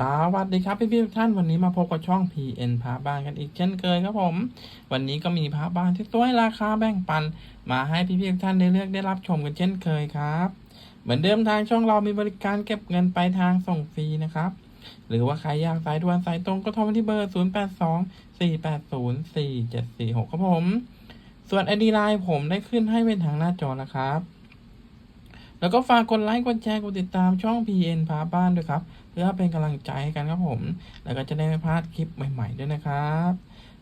สวัสดีครับพี่พี่ๆทุกท่านวันนี้มาพบกับช่อง PN พาบ้านกันอีกเช่นเคยครับผม วันนี้ก็มีพาบ้านที่สวราคาแบ่งปัน มาให้พี่พี่ๆทุกท่านได้เลือกได้รับชมกันเช่นเคยครับ เหมือนเดิมทางช่องเรามีบริการเก็บเงินปลายทางส่งฟรีนะครับ หรือว่าใครอยากสายด่วนสายตรงก็โทรมาที่เบอร์ 0 8 2 4 8 0 4 7 4 6ครับผม ส่วน ID Line ผมได้ขึ้นให้เป็นทางหน้าจอนะครับ แล้วก็ฝากกดไลค์ กดแชร์ กดติดตามช่อง PN พาบ้านด้วยครับ เพื่อเป็นกำลังใจให้กันครับผม แล้วก็จะได้ไม่พลาดคลิปใหม่ๆด้วยนะครับ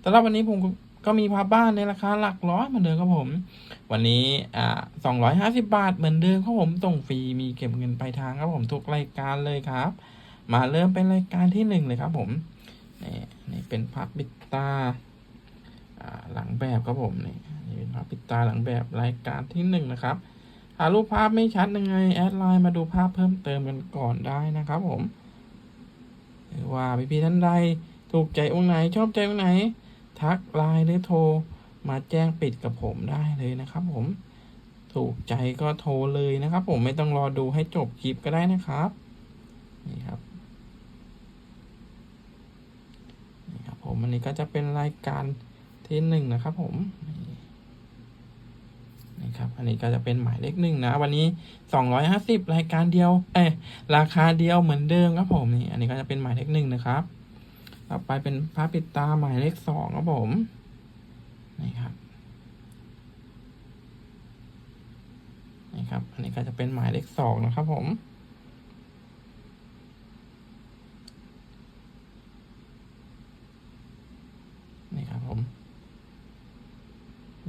สำหรับวันนี้ผมก็มีพาบ้านในราคาหลักร้อยเหมือนเดิมครับผม วันนี้อ่าสองร้อยห้าสิบาทเหมือนเดิมครับผมส่งฟรีมีเก็บเงินปลายทางครับผมทุกรายการเลยครับ มาเริ่มเป็นรายการที่หนึ่งเลยครับผมนี่นี่เป็นพับปิดตาอ่าหลังแบบครับผมนี่นี่เป็นพับปิดตาหลังแบบรายการที่หนึ่งนะครับ หารูปภาพไม่ชัดยังไง แอดไลน์มาดูภาพเพิ่มเติมกันก่อนได้นะครับผมหรือว่าพี่ๆท่านใดถูกใจองค์ไหนชอบใจองค์ไหน ทักไลน์หรือโทร มาแจ้งปิดกับผมได้เลยนะครับ ผม ถูกใจก็โทรเลยนะครับ ผมไม่ต้องรอดูให้จบคลิปก็ได้นะครับนี่ครับนี่ครับผมอันนี้ก็จะเป็นรายการที่หนึ่งนะครับ ผมนี่ นี่ครับ อันนี้ก็จะเป็นหมายเลขหนึ่งนะ วันนี้สองร้อยห้าสิบรายการเดียว เอ้ราคาเดียวเหมือนเดิมครับผมนี่ อันนี้ก็จะเป็นหมายเลขหนึ่งนะครับ ต่อไปเป็นผ้าปิดตาหมายเลขสองครับผมนี่ครับนี่ครับ อันนี้ก็จะเป็นหมายเลขสองนะครับผม นี่ครับผม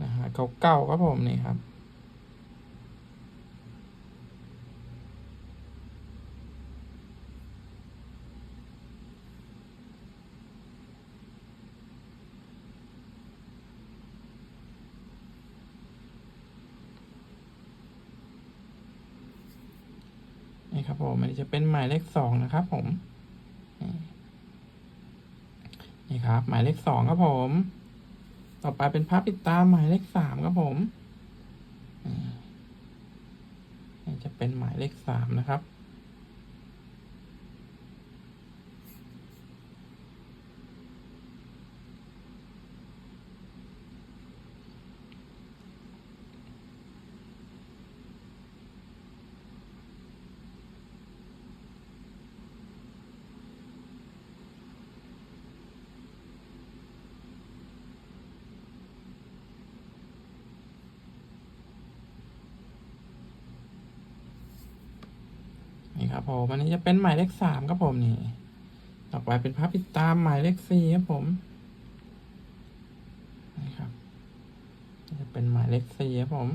นะฮะเก่าๆครับผมนี่ครับนี่ครับผมอันนี้จะเป็นหมายเลขสองนะครับ ผม นี่นี่ครับ หมายเลขสองครับผม ต่อไปเป็นภาพปิดตาหมายเลขสามครับผมจะเป็นหมายเลขสามนะครับ นี่ ครับผมอันนี้จะเป็นหมายเลขสามครับผมนี่ต่อไปเป็นภาพปิดตามหมายเลขสี่ครับผมนี่ครับจะเป็นหมายเลขสี่ครับผม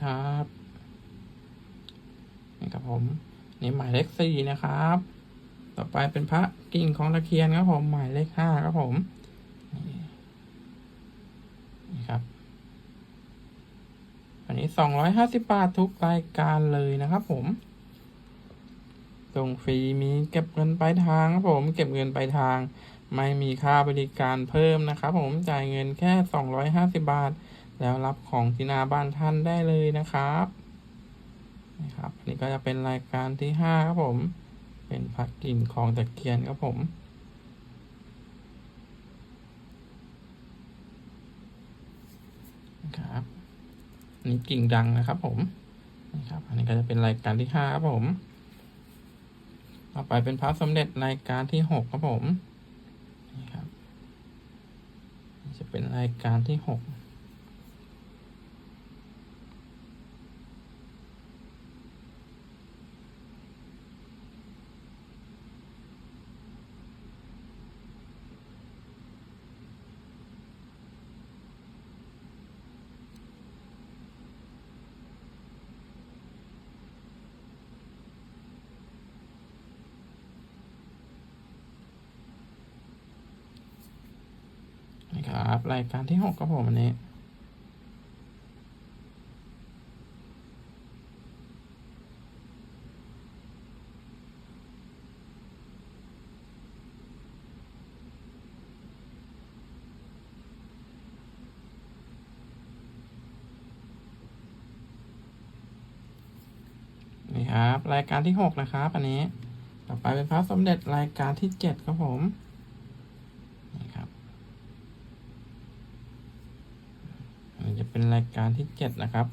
ครับนี่ครับผมนี่หมายเลขสี่นะครับ ต่อไปเป็นพระกิ่งของตะเคียนครับผมหมายเลขห้าครับผมนี่ครับ อันนี้สองร้อยห้าสิบบาททุกรายการเลยนะครับผมส่งฟรีมีเก็บเงินปลายทางครับผม เก็บเงินปลายทาง ไม่มีค่าบริการเพิ่มนะครับผมจ่ายเงินแค่สองร้อยห้าสิบบาท แล้วรับของที่หนาบ้านท่านได้เลยนะครับนะครับอันนี้ก็จะเป็นรายการที่ห้าครับผม เป็นพักกิ่งของตะเคียนครับผมนะครับอันนี้กิ่งดังนะครับผมนะครับอันนี้ก็จะเป็นรายการที่ห้าครับผมต่อไปเป็นพระสมเด็จรายการที่หกครับผมนี่ครับจะเป็นรายการที่หก น นี่ ครับ รายการที่หกครับผมอันนี้นี่ครับ รายการที่หกนะครับ อันนี้ ต่อไปเป็นพระสมเด็จรายการที่เจ็ดครับผม นี่ครับ อันนี้จะเป็นราย การที่เจ็ดนะครับ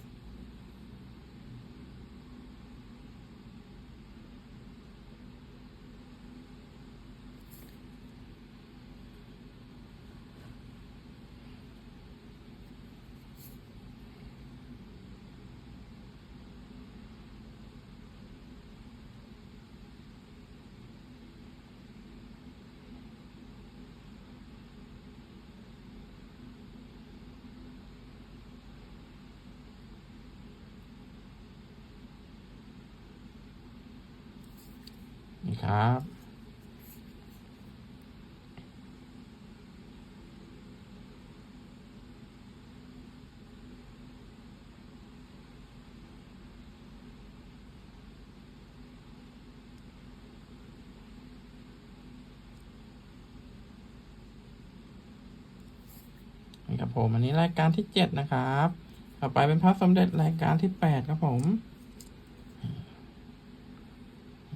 นี่ ครับนี่ครับผมอันนี้รายการที่เจ็ดนะครับ ต่อไปเป็นพระสมเด็จรายการที่แปดครับผม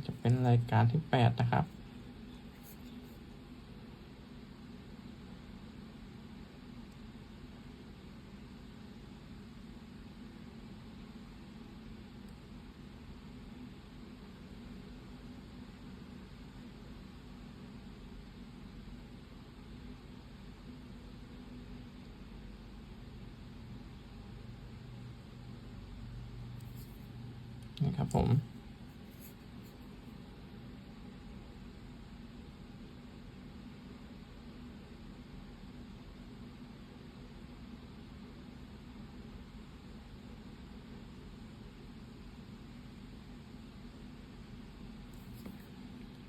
จะ เป็นรายการที่แปดนะครับนี่ครับผม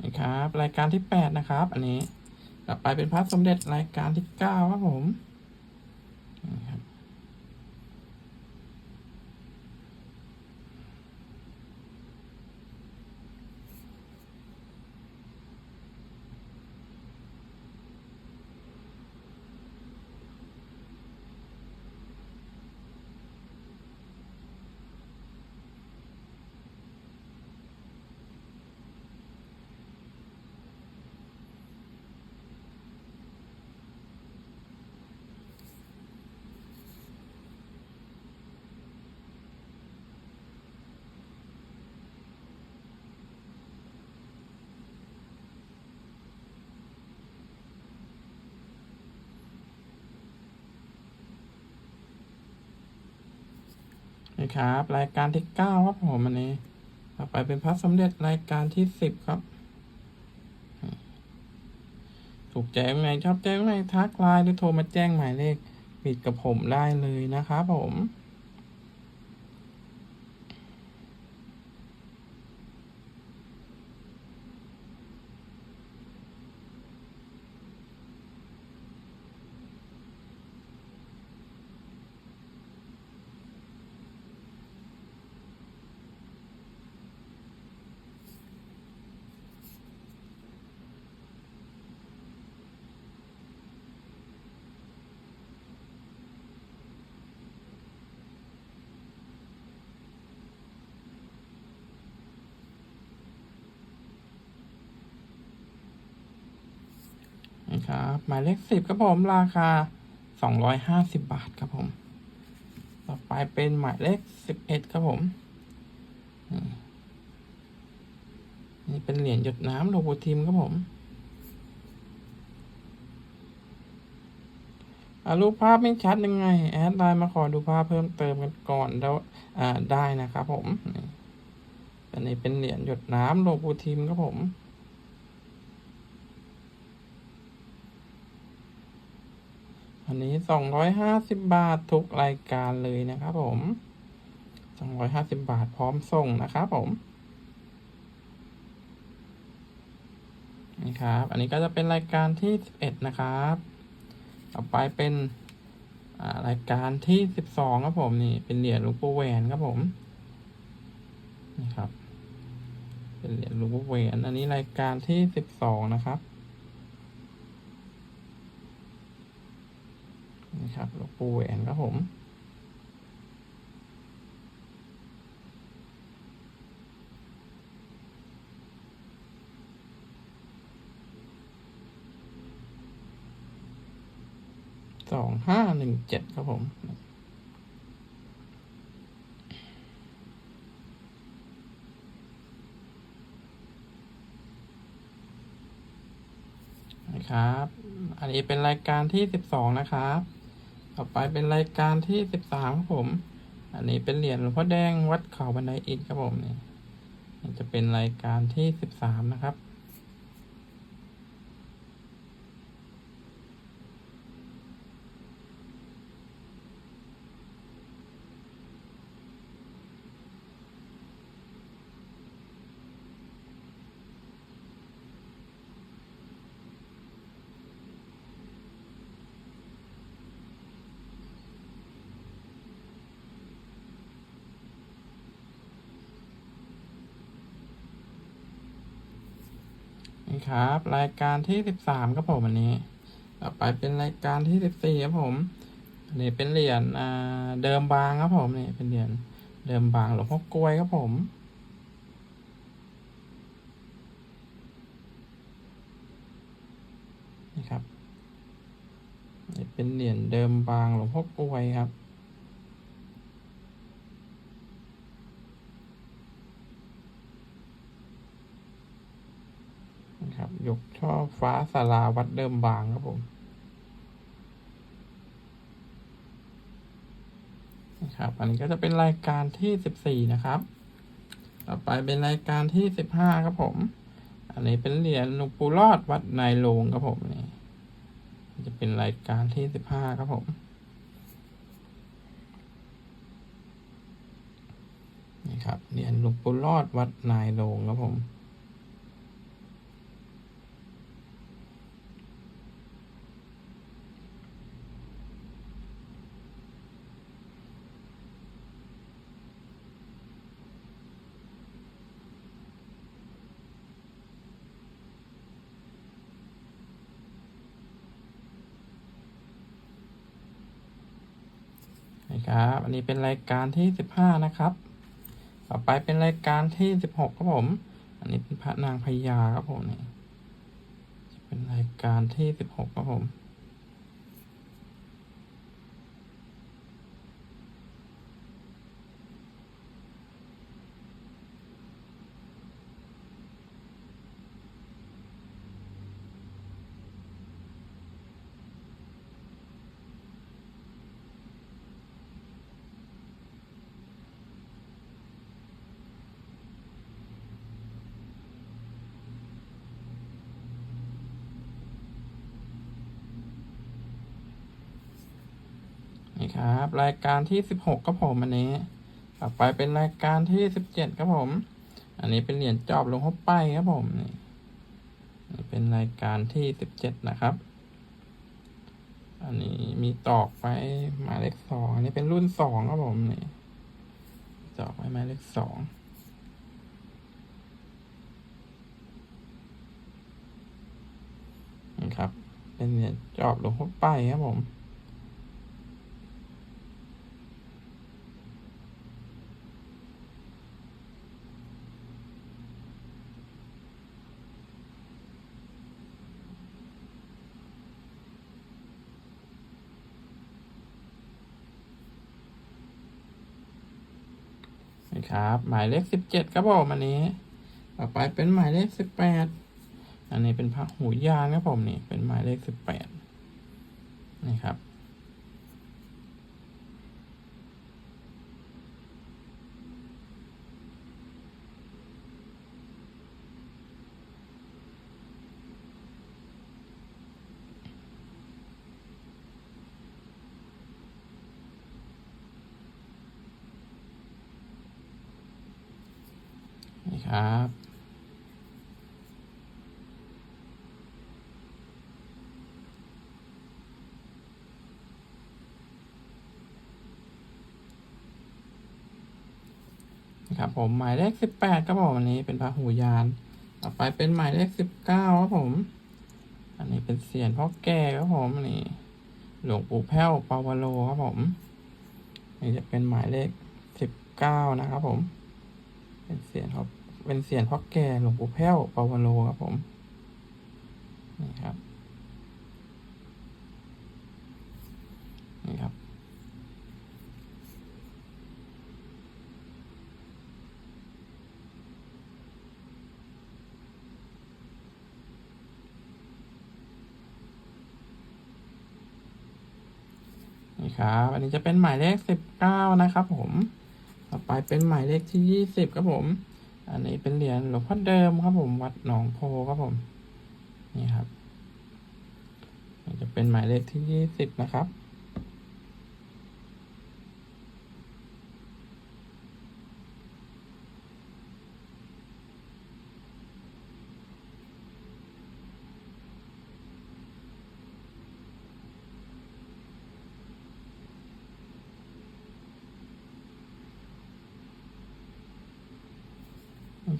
นี่ ครับ รายการที่แปดนะครับ อันนี้ ต่อไปเป็นพระสมเด็จรายการที่เก้าครับผมนี่ครับ นี่ครับ รายการที่เก้าครับผมอันนี้ ต่อไปเป็นพัสสมเด็จรายการที่สิบครับ ถูกแจ้งไหนชอบแจ้งไหนทักไลน์หรือโทรมาแจ้งหมายเลขปิดกับผมได้เลยนะครับผม นี่ ครับ หมายเลขสิบครับผมราคาสองร้อยห้าสิบบาทครับผม ต่อไปเป็นหมายเลขสิบเอ็ดครับผมนี่เป็นเหรียญหยดน้ำโลโบทีมครับผมอ่ารูปภาพไม่ชัดยังไง แอดไลน์มาขอดูภาพเพิ่มเติมกันก่อนแล้วได้นะครับผมนี่อันนี้เป็นเหรียญหยดน้ำโลโบทีมครับผม อั นนี้สองร้อยห้าสิบบาททุกรายการเลยนะครับผมสองร้อยห้าสิบบาทพร้อมส่งนะครับผมนี่ครับ อันนี้ก็จะเป็นรายการที่สิบเอ็ดนะครับ ต่อไปเป็นรายการที่สิบสองครับผมนี่เป็นเหรียญลวงปู่แหวนครับผมนี่ครับ เป็นเหรียญลวงปู่แหวน อันนี้รายการที่สิบสองนะครับ นี่ครับหลวงปู่แหวนครับผมสองห้าหนึ่งเจ็ดครับผมนะครับ อันนี้เป็นรายการที่สิบสองนะครับ ต่อไปเป็นรายการที่สิบสามครับผม อันนี้เป็นเหรียญหลวงพ่อแดงวัดเขาบันไดอิฐครับผมนี่นี่จะเป็นรายการที่สิบสามนะครับ นี่ครับ รายการที่สิบสามครับผมอันนี้ ต่อไปเป็นรายการที่สิบสี่ครับผมนนี้เป็นเหรียญเดิมบางครับผมนี่เป็นเหรียญเดิมบางหลวงพ่อกลวยครับผมนี่ครับนี่เป็นเหรียญเดิมบางหลวงพ่อกลวยครับ นะครับ ยกช่อฟ้าสาราวัดเดิมบางครับผมนะครับ อันนี้ก็จะเป็นรายการที่สิบสี่นะครับ ต่อไปเป็นรายการที่สิบห้าครับผม อันนี้เป็นเหรียญหลวงปู่รอดวัดนายโลงครับผมนี่จะเป็นรายการที่สิบห้าครับผมนี่ครับเหรียญหลวงปู่รอดวัดนายโลงครับผม นะ ครับ อันนี้เป็นรายการที่สิบห้านะครับ ต่อไปเป็นรายการที่สิบหกครับผม อันนี้เป็นพระนางพญาครับผมนี่จะเป็นรายการที่สิบหกครับผม นี่ ครับ รายการที่สิบหกครับผมอันนี้ ต่อไปเป็นรายการที่สิบเจ็ดครับผม อันนี้เป็นเหรียญจอบหลวงพ่อไปครับผมนี่เป็นรายการที่สิบเจ็ดนะครับ อันนี้มีตอกไปหมายเลขสองอันนี้เป็นรุ่นสองครับผมนี่ตอกไปหมายเลขสองนี่ครับ เป็นเหรียญจอบหลวงพ่อไปครับผม นะ ครับ หมายเลขสิบเจ็ดครับผมอันนี้ ต่อไปเป็นหมายเลขสิบแปดอันนี้เป็นพระหูยานครับผมนี่เป็นหมายเลขสิบแปดนี่ครับ ครับครับผมหมายเลขสิบแปดครับผมวันนี้เป็นพระหูยาน ต่อไปเป็นหมายเลขสิบเก้าครับผม อันนี้เป็นเสียนพ่อแก่ครับผมน,นี่หลวงปู่แพ้วปาวโลครับผมนี่จะเป็นหมายเลขสิบเก้านะครับผม เป็นเสียนครั เป็นเสียนพ่อแก่หลวงปู่แพ้วปาวโลครับผม นี่ครับ นี่ครับ นี่ครับ อันนี้จะเป็นหมายเลขสิบเก้านะครับผม ต่อไปเป็นหมายเลขที่ยี่สิบครับผม อันนี้เป็นเหรียญหลวงพ่อเดิมครับผมวัดหนองโพครับผม นี่ครับจะเป็นหมายเลขที่ยี่สิบนะครับ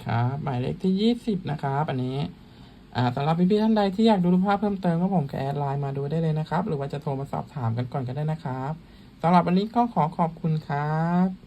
ครับ หมายเลขที่ยี่สิบนะครับ อันนี้ อ่าสำหรับพี่ๆท่านใดที่อยากดูรูปภาพเพิ่มเติมก็ผมก็แอดไลน์มาดูได้เลยนะครับ หรือว่าจะโทรมาสอบถามกันก่อนก็ได้นะครับสำหรับวันนี้ก็ขอขอบคุณครับ